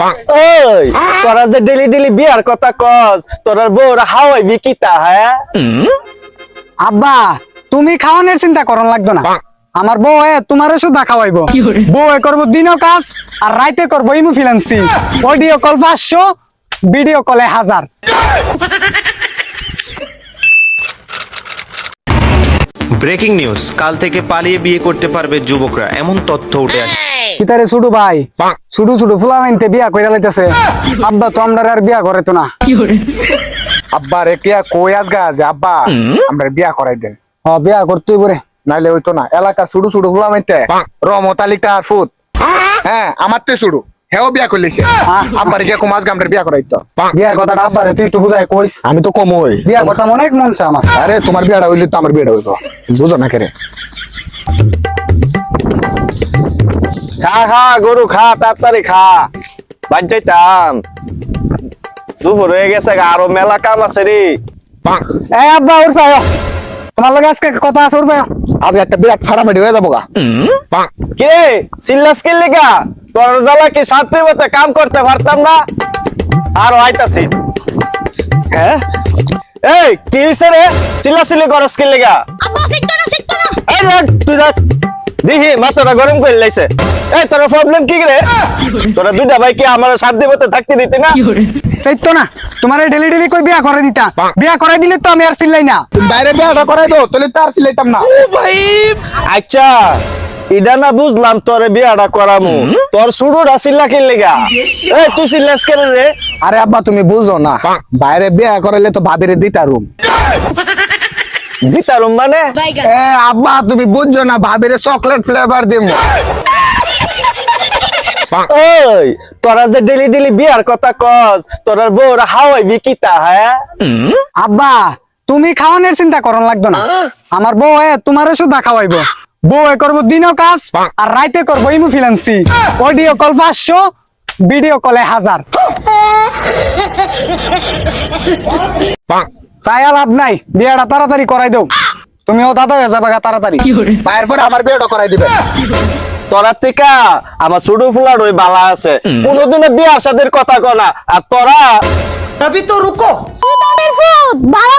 ওই তোরা যে ডেলি ডেলি বিয়ার কথা কস তোরার বউরা হাওয়াইবি কিতা হ্যাঁ? আব্বা তুমি খাওয়ানোর চিন্তা করন লাগতো না। আমার বউ এ তোমারও সুদা খাওয়াইব। বউ এ করব দিনও কাজ আর রাইতে করব ইমু ফিলান্সি। অডিও কল পাঁচশো ভিডিও কলে হাজার। ব্রেকিং নিউজ কাল থেকে পালিয়ে বিয়ে করতে পারবে যুবকরা। এমন তথ্য উঠে আসে। কিতারে ছুটু ভাই। ছুটু ছুটু ফুলা মাইনতে বিয়া কইরা লাইতেছে। আব্বা তো আমরা আর বিয়া করে তো না। আব্বা রে কিয়া কই আস গা যে? আব্বা আমরা বিয়া করাই দেন হ বিয়া করতেই পরে নাইলে হইতো না। এলাকার সুডু সুডু হুলা মাইতে রমতালিকার ফুট হ্যাঁ আমার তে সুডু হেও বিয়া করলিছে আব্বার গিয়া কুমাস গামরে বিয়া করাই তো। বিয়ার কথাটা আব্বা তুই একটু বুঝাই কইস। আমি তো কম হই বিয়া কথা অনেক মন চা আমার। আরে তোমার বিয়াটা হইলে তো আমার বিয়াটা হইতো বুঝো না কেরে খা খা গরু খা তাড়াতাড়ি খা। বাদ যাইতাম। দুপুর হয়ে গেছে গা, আরও মেলা কাম আছে রে। এ আব্বা ওর চাই তোমার লগে আজকে কথা আছে ওর চাই আজ একটা বিরাট ফাটাফাটি হয়ে যাব গা। কিরে সিল্লাস কিল্লি গা তোর জ্বালা কি সাথে মতে কাম করতে পারতাম না? আর আইতাছি। হ্যাঁ? এই কি হইছে রে? সিল্লা সিল্লি করস কিল্লি গা আব্বা না না। এই তুই দেখ। দেখি মাথাটা গরম করে লাইছে। এই তোর প্রবলেম কি রে? তোরা দুইটা ভাই কি আমার সাথ দিবতে থাকতে দিতে না? সেইতো না তোমার ডেলি ডেলি কই বিয়া করে দিতা? বিয়া করে দিলে তো আমি আর চিল্লাই না। তুমি বাইরে বিয়াটা করাই দো তাহলে তার সিলাইতাম না। আচ্ছা এটা না বুঝলাম তোরে বিয়াটা করামু। তোর শুরুটা সিল্লা কিল্লি গা এই তুই সিল্লাস কেন রে? আরে আব্বা তুমি বুঝো না বাইরে বিয়া করাইলে তো ভাবিরে দিতা রুম। দিতারুম মানে? এ আব্বা তুমি বুঝছ না ভাবিরে চকলেট ফ্লেভার দিমু। ওই তোরা যে ডেলি ডেলি বিয়ার কথা কস তোরার বউরা হাওয়াইবি কিতা হ্যাঁ? আব্বা তুমি খাওয়ানোর চিন্তা করন লাগতো না। আমার বউ এ তোমারও সুদা খাওয়াইব। বউ এ করব দিনও কাজ আর রাইতে করব ইমু ফিলান্সি। অডিও কল পাঁচশো ভিডিও কলে হাজার। চাইয়া লাভ নাই বিয়াটা তাড়াতাড়ি করাই দাও। তুমিও দাদা হয়ে যাবে তাড়াতাড়ি। বাইরে পরে আমার বিয়াটা করাই দিবে। তোরা টিকা আমার ছোট ফুলার ওই বালা আছে। কোনোদিনে বিয়ার সাদের কথা কনা আর তোরা সুদানের তো রুকো। মারা লাগতো